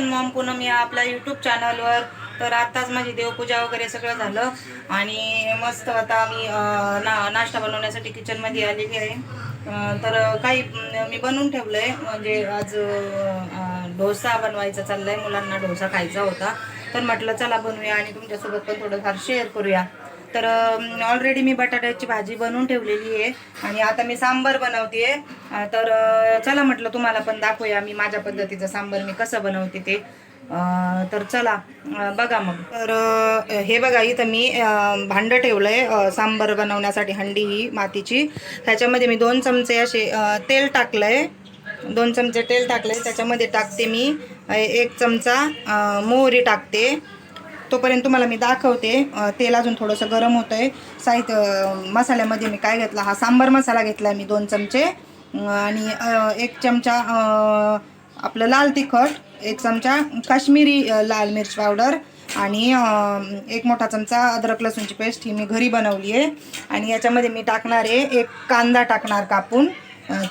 Kitchen Maugham Poonam या आपल्या YouTube चॅनलवर तर आत्ताच माझी देवपूजा वगैरे सगळं झालं. आणि मस्त आता मी ना नाश्ता बनवण्यासाठी किचनमध्ये आलेली आहे. तर काही मी बनवून ठेवलं आहे म्हणजे आज डोसा बनवायचा चाललाय. मुलांना डोसा खायचा होता. तर म्हटलं चला बनवूया आणि तुमच्यासोबत पण थोडंफार शेअर करूया. तर ऑलरेडी मी बटाट्याची भाजी बनवून ठेवलेली आहे. आणि आता मी सांबर बनवते तर चला म्हटलं तुम्हाला पण दाखवूया मी माझ्या पद्धतीचं सांबर मी कसं बनवते ते. तर चला बघा मग. तर हे बघा इथं मी भांडं ठेवलं आहे सांबर बनवण्यासाठी हंडी ही मातीची. त्याच्यामध्ये मी दोन चमचे असे तेल टाकलं आहे दोन चमचे तेल टाकले त्याच्यामध्ये टाकते मी एक चमचा मोहरी टाकते. तोपर्यंत तुम्हाला मी दाखवते. तेल अजून थोडंसं गरम होतं आहे साहित्य मसाल्यामध्ये मी काय घेतला? हा सांबार मसाला घेतला आहे मी दोन चमचे. आणि एक चमचा आपलं लाल तिखट एक चमचा काश्मीरी लाल मिरच पावडर आणि एक मोठा चमचा अद्रक लसूणची पेस्ट ही मी घरी बनवली आहे. आणि याच्यामध्ये मी टाकणार आहे एक कांदा टाकणार कापून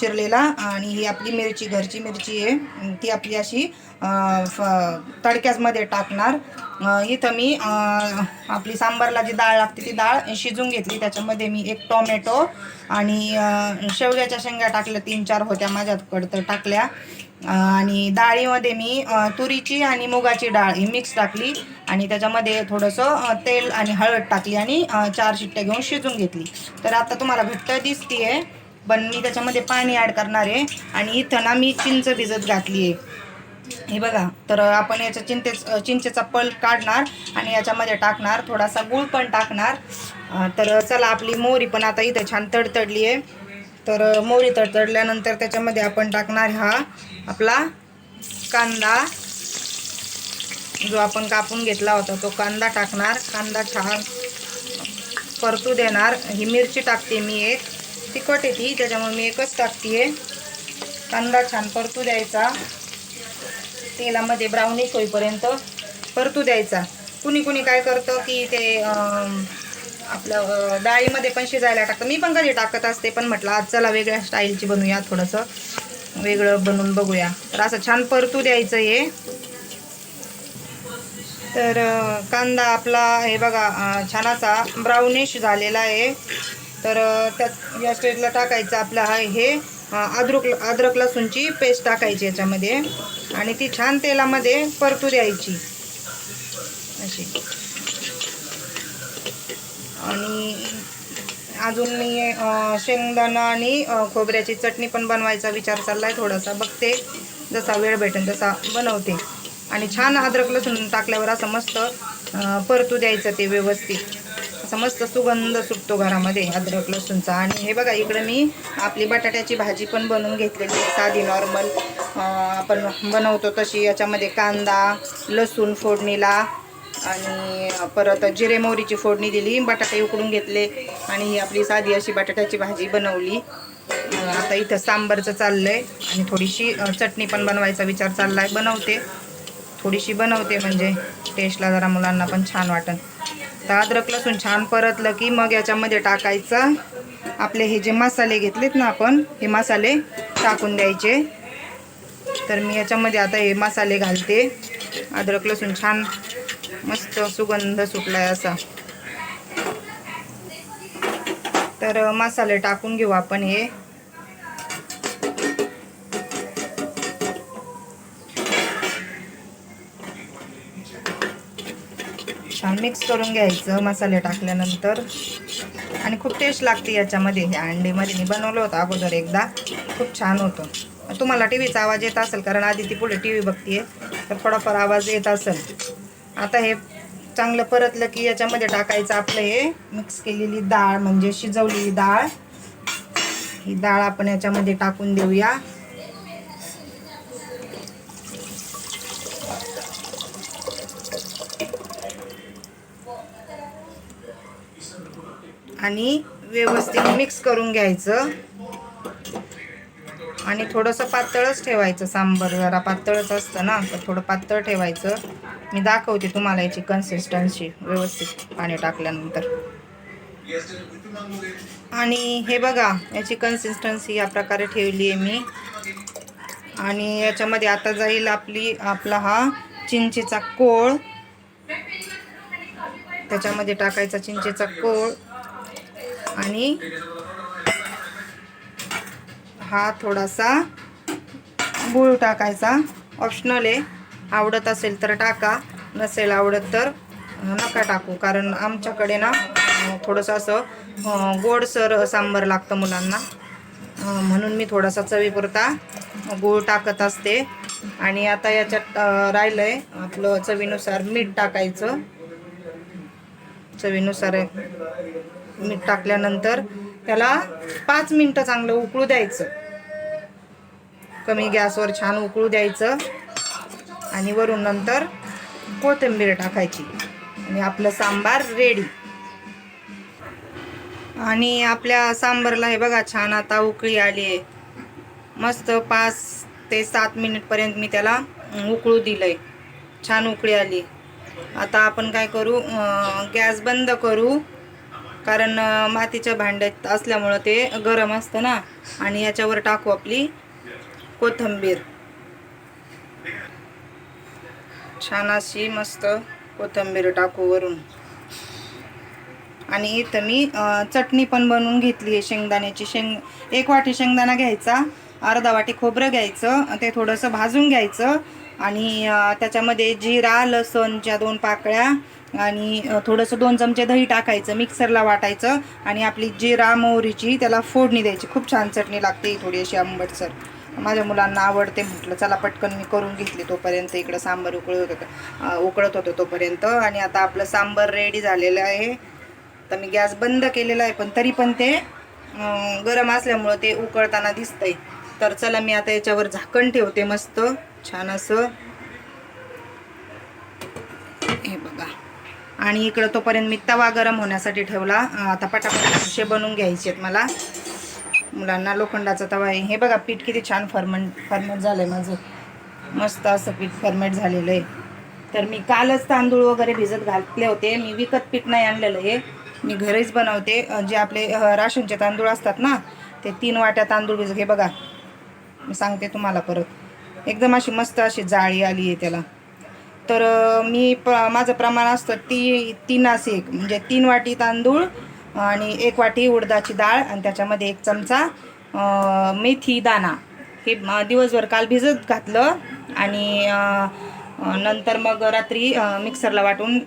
चिरलेला. आणि ही आपली मिरची घरची मिरची आहे. ती आपली अशी तडक्याचमध्ये तडक्यामध्ये टाकणार. इथं मी आपली सांबारला जी डाळ लागते ती डाळ शिजून घेतली. त्याच्यामध्ये मी एक टोमॅटो आणि शेवग्याच्या शेंगा टाकल्या. तीन चार होत्या माझ्याकडं तर टाकल्या. आणि डाळीमध्ये मी तुरीची आणि मुगाची डाळ ही मिक्स टाकली आणि त्याच्यामध्ये थोडंसं तेल आणि हळद टाकली आणि चार शिट्ट्या घेऊन शिजून घेतली. तर आता तुम्हाला घट्ट दिसतीये पण मी त्याच्यामध्ये पाणी ॲड करणार आहे. आणि इथं ना मी चिंच भिजत घातली आहे हे बघा तर आपण याच्या चिंते चिंचेचा पल्प काढणार आणि याच्यामध्ये टाकणार थोडासा गूळ पण टाकणार. तर चला आपली मोहरी पण आता इथं छान तडतडली आहे. तर मोहरी तडतडल्यानंतर त्याच्यामध्ये आपण टाकणार हा आपला कांदा. जो आपण कापून घेतला होता तो कांदा टाकणार. कांदा छान परतू देणार. ही मिरची टाकते मी एक. तिखट येते त्याच्यामुळे मी एकच टाकते कांदा छान परतू द्यायचा. तेलामध्ये ब्राउनिश होईपर्यंत परतू द्यायचा. कुणी कुणी काय करतं की ते आपलं डाळीमध्ये पण शिजायला टाकतं. मी पण कधी टाकत असते पण म्हटलं आज चला वेगळ्या स्टाईलची बनवूया थोडंसं. वेगळं बनवून बघूया. तर असं छान परतू द्यायचं हे. तर कांदा आपला हे बघा छान असा ब्राउनिश झालेला आहे. तर त्यात या स्टेजला टाकायचं आपलं आहे हे. अद्रक अद्रक लसूणची पेस्ट टाकायची याच्यामध्ये. आणि ती छान तेलामध्ये परतू द्यायची. अशी. आणि अजून मी शेंगदाणा आणि खोबऱ्याची चटणी पण बनवायचा विचार चालला आहे थोडासा. बघते. जसा वेळ भेटेल तसा बनवते. आणि छान अद्रक लसूण टाकल्यावर असं मस्त परतू द्यायचं ते व्यवस्थित. समस्त मस्त सुगंध सुटतो घरामध्ये अद्रक लसूणचा. आणि हे बघा इकडं मी आपली बटाट्याची भाजी पण बनवून घेतलेली साधी नॉर्मल आपण बनवतो तशी. याच्यामध्ये कांदा लसूण फोडणीला आणि परत जिरे मोहरीची फोडणी दिली. बटाटे उकडून घेतले आणि ही आपली साधी अशी बटाट्याची भाजी बनवली. आता इथं सांबारचं आहे आणि थोडीशी चटणी पण बनवायचा विचार चालला आहे बनवते. थोडीशी बनवते म्हणजे टेस्टला जरा मुलांना पण छान वाटन. आता अद्रक लसूण छान परतलं की मग याच्यामध्ये टाकायचं. आपले हे जे मसाले घेतलेत ना आपण हे मसाले टाकून द्यायचे. तर मी याच्यामध्ये आता हे मसाले घालते. अद्रक लसूण छान मस्त सुगंध सुटला आहे असा. तर मसाले टाकून घेऊ आपण हे. मिक्स करून घ्यायचं मसाले टाकल्यानंतर. आणि खूप टेस्ट लागते याच्यामध्ये. हे अंडीमध्ये मी बनवलं होतं अगोदर एकदा. खूप छान होतं. तुम्हाला टी व्हीचा आवाज येत असेल कारण आधी ती पुढे टी व्ही बघते तर थोडाफार आवाज येत असेल. आता हे चांगलं परतलं की याच्यामध्ये टाकायचं आपलं हे मिक्स केलेली डाळ म्हणजे शिजवलेली डाळ. ही डाळ आपण याच्यामध्ये टाकून देऊया. आणि व्यवस्थित मिक्स करून घ्यायचं. आणि थोडंसं पातळच ठेवायचं सांबर जरा पातळच असतं ना तर थोडं पातळ ठेवायचं. मी दाखवते तुम्हाला याची कन्सिस्टन्सी व्यवस्थित पाणी टाकल्यानंतर. आणि हे बघा याची कन्सिस्टन्सी या प्रकारे ठेवली आहे मी. आणि याच्यामध्ये आता जाईल आपली आपला हा चिंचेचा कोळ. त्याच्यामध्ये टाकायचा चिंचेचा कोळ. आणि हा थोडासा गूळ टाकायचा. ऑप्शनल आहे. आवडत असेल तर टाका. नसेल आवडत तर नका टाकू. कारण आमच्याकडे ना थोडंसं असं गोडसर सांबर लागतं मुलांना. म्हणून मी थोडासा चवीपुरता गूळ टाकत असते. आणि आता याच्यात राहिलं आहे आपलं चवीनुसार मीठ टाकायचं. चवीनुसार मीठ टाकल्यानंतर त्याला पाच मिनटं चांगलं उकळू द्यायचं. कमी गॅसवर छान उकळू द्यायचं. आणि वरून नंतर कोथिंबीर टाकायची. आणि आपलं सांबार रेडी आणि आपल्या सांबारला हे बघा छान आता उकळी आली आहे. मस्त पाच ते सात मिनिटपर्यंत मी त्याला उकळू उकळू दिलंय. छान उकळी आली. आता आपण काय करू गॅस बंद करू. कारण मातीच्या भांड्यात असल्यामुळं ते गरम असतं ना. आणि याच्यावर टाकू आपली कोथिंबीर. छान अशी मस्त कोथिंबीर टाकू वरून. आणि इथं मी चटणी पण बनवून घेतली आहे शेंगदाण्याची. शेंग एक वाटी शेंगदाणा घ्यायचा. अर्धा वाटी खोबरं घ्यायचं ते थोडंसं भाजून घ्यायचं आणि त्याच्यामध्ये जिरा लसणच्या दोन पाकळ्या आणि थोडंसं दोन चमचे दही टाकायचं मिक्सरला वाटायचं आणि आपली जिरा मोहरीची त्याला फोडणी द्यायची. खूप छान चटणी लागते थोडी अशी आंबटसर. माझ्या मुलांना आवडते म्हटलं चला पटकन मी करून घेतली तोपर्यंत इकडं सांबार उकळत होतं उकळत होतं तोपर्यंत आणि आता आपलं सांबार रेडी झालेलं आहे. तर मी गॅस बंद केलेला आहे पण तरी पण ते गरम असल्यामुळं ते उकळताना दिसतंय. तर चला मी आता याच्यावर झाकण ठेवते मस्त. छान असं. हे बघा. आणि इकडं तोपर्यंत मी तवा गरम होण्यासाठी ठेवला. आता पटापट असे बनवून घ्यायचे आहेत मला. मुलांना लोखंडाचा तवा आहे. हे बघा पीठ किती छान फर्मंट फर्मेट झालं आहे माझं. मस्त असं पीठ फर्मेट झालेलं आहे. तर मी कालच तांदूळ वगैरे भिजत घातले होते. मी विकत पीठ नाही आणलेलं हे. मी घरीच बनवते. जे आपले राशनचे तांदूळ असतात ना ते तीन वाट्या तांदूळ भिजत हे बघा. मी सांगते तुम्हाला परत. एकदम अशी मस्त अशी जाळी आली आहे त्याला. तर मी प माझं प्रमाण असतं ती तीनास एक. म्हणजे तीन वाटी तांदूळ आणि एक वाटी उडदाची डाळ आणि त्याच्यामध्ये एक चमचा मेथी दाणा हे दिवसभर काल भिजत घातलं आणि नंतर मग रात्री मिक्सरला वाटून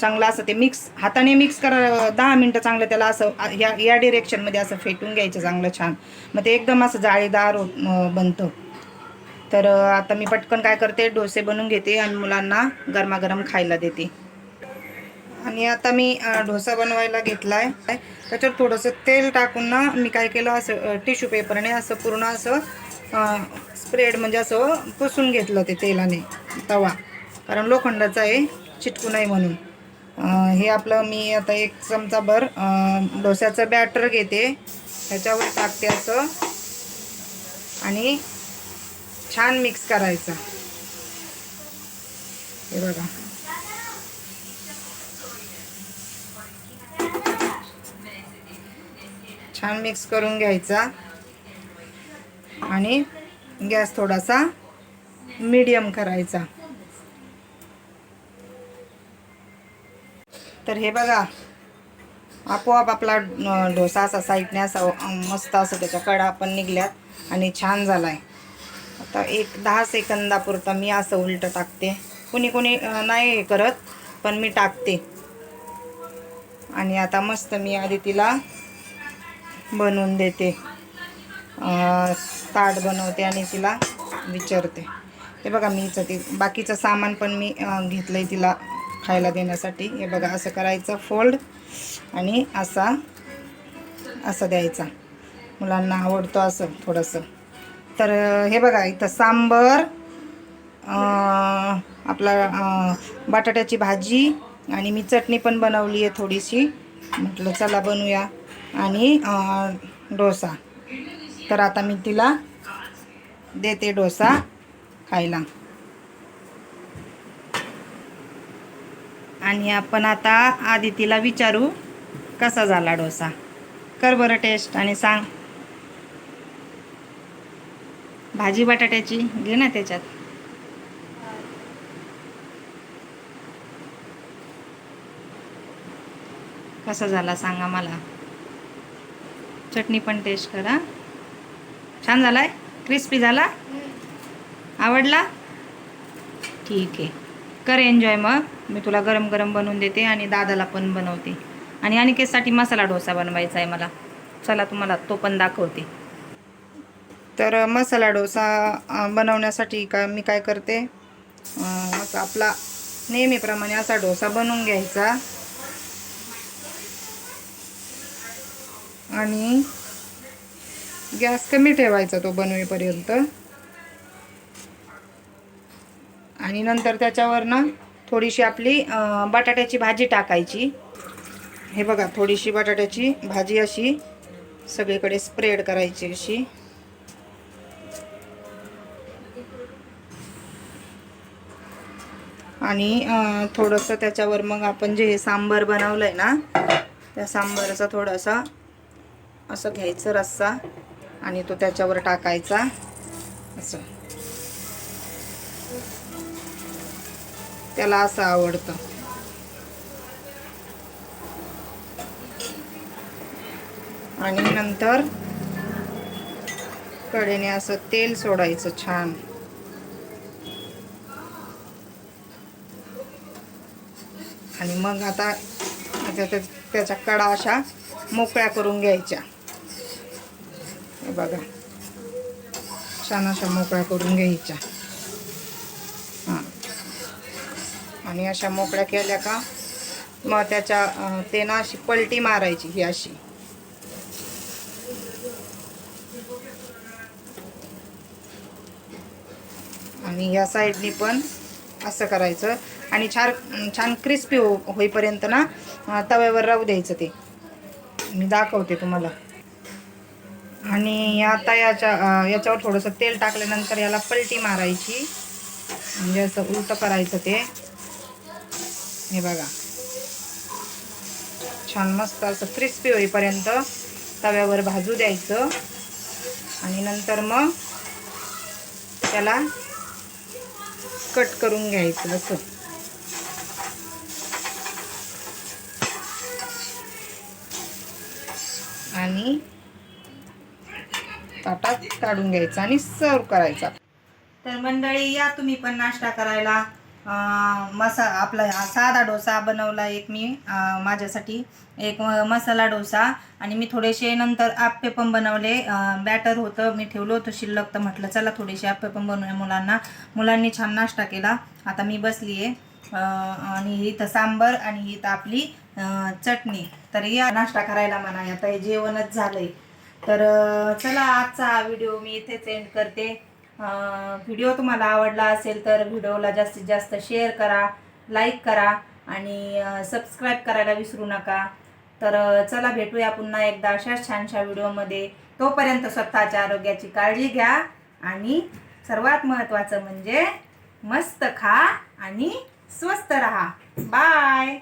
चांगलं असं ते मिक्स हाताने मिक्स करा दहा मिनटं चांगलं त्याला असं या या डिरेक्शनमध्ये असं फेटून घ्यायचं चांगलं छान. मग ते एकदम असं जाळीदार होत बनतं. तर आता मी पटकन काय करते डोसे बनवून घेते आणि मुलांना गरमागरम खायला देते. आणि आता मी डोसा बनवायला घेतला आहे त्याच्यावर थोडंसं तेल टाकून ना मी काय केलं असं टिश्यू पेपरने असं पूर्ण असं स्प्रेड म्हणजे असं पुसून घेतलं ते तेलाने. तवा. कारण लोखंडाचा आहे चिटकू नाही म्हणून. हे आपलं मी आता एक चमचाभर अ, डोस्याचं बॅटर घेते. त्याच्यावर टाकते असं. आणि छान मिक्स करायचं. हे बघा. छान मिक्स करून घ्यायचा. आणि गॅस थोडासा मीडियम करायचा. तर हे बघा आपोआप आपला डोसा असा साईडने असा मस्त असं त्याच्या कडा पण निघल्यात आणि छान झाला आहे आता एक दहा सेकंदापुरता मी असं उलटं टाकते. कुणी कुणी नाही करत पण मी टाकते. आणि आता मस्त मी आधी तिला बनवून देते. ताट बनवते आणि तिला विचारते. हे बघा मी इथं ते बाकीचं सामान पण मी घेतलं आहे तिला खायला देण्यासाठी. हे बघा असं करायचं फोल्ड आणि असा असं द्यायचा. मुलांना आवडतो असं थोडंसं. तर हे बघा इथं सांबर आपला बटाट्याची भाजी आणि मी चटणी पण बनवली आहे थोडीशी. म्हटलं चला बनवूया. आणि डोसा. तर आता मी तिला देते डोसा. खायला. आणि आपण आता आदितीला विचारू कसा झाला डोसा? कर बरं टेस्ट आणि सांग. भाजी बटाट्याची घे ना त्याच्यात. कसा झाला सांगा मला चटणी पण टेस्ट करा. छान झालाय? क्रिस्पी झाला? आवडला? ठीक आहे. कर एन्जॉय मग. मी तुला गरम गरम बनवून देते आणि दादाला पण बनवते. आणि अनिकेतसाठी मसाला डोसा बनवायचा आहे मला. चला तुम्हाला तो पण दाखवते. तर मसाला डोसा बनवण्यासाठी काय मी काय करते? असं आपला नेहमीप्रमाणे असा डोसा बनवून घ्यायचा. आणि गॅस कमी ठेवायचा तो बनवेपर्यंत. आणि नंतर त्याच्यावरनं थोडीशी आपली बटाट्याची भाजी टाकायची. हे बघा थोडीशी बटाट्याची भाजी अशी सगळीकडे स्प्रेड करायची अशी. आणि थोडंसं त्याच्यावर मग आपण जे हे सांबार बनवलं आहे ना त्या सांबाराचा थोडासा असं घ्यायचं रस्सा आणि तो त्याच्यावर टाकायचा. असं. त्याला असं आवडतं. आणि नंतर कडेने असं तेल सोडायचं छान. आणि मग आता त्याच्या कडा अशा मोकळ्या करून घ्यायच्या. हे बघा. छान अशा मोकळ्या करून घ्यायच्या हां आणि अशा मोकळ्या केल्या का मग त्याच्या ते ना अशी पलटी मारायची ही अशी. आणि या साईडनी पण असं करायचं. आणि छान छान क्रिस्पी हो होईपर्यंत ना तव्यावर राहू द्यायचं ते. मी दाखवते तुम्हाला. आणि आता याच्या याच्यावर थोडंसं तेल टाकल्यानंतर याला पलटी मारायची. म्हणजे असं उलटं करायचं ते. हे बघा. छान मस्त असं क्रिस्पी होईपर्यंत तव्यावर भाजू द्यायचं. आणि नंतर मग त्याला कट करून घ्यायचं असं आणि ताटात काढून घ्यायचं आणि सर्व करायचा. तर मंडळी या तुम्ही पण नाश्ता करायला. मसा आपला हा साधा डोसा बनवला एक मी माझ्यासाठी. एक मसाला डोसा आणि मी थोडेसे नंतर आप्पे पण बनवले. बॅटर होतं मी ठेवलं होतं शिल्लक तर म्हटलं चला थोडेसे आप्पे पण बनवूया मुलांना. मुलांनी छान नाश्ता केला. आता मी बसली आहे आणि इथं सांबर आणि इथं आपली चटणी. तर या नाश्ता करायला म्हणा आता हे जेवणच झालंय. तर चला आजचा हा व्हिडिओ मी इथेच एंड करते. व्हिडिओ तुम्हाला आवडला असेल तर व्हिडिओला जास्तीत जास्त शेअर करा लाईक करा आणि सबस्क्राईब करायला विसरू नका. तर चला भेटूया पुन्हा एकदा अशाच छानशा व्हिडिओमध्ये. तोपर्यंत स्वतःच्या आरोग्याची काळजी घ्या आणि सर्वात महत्त्वाचं म्हणजे मस्त खा आणि स्वस्त रहा. बाय!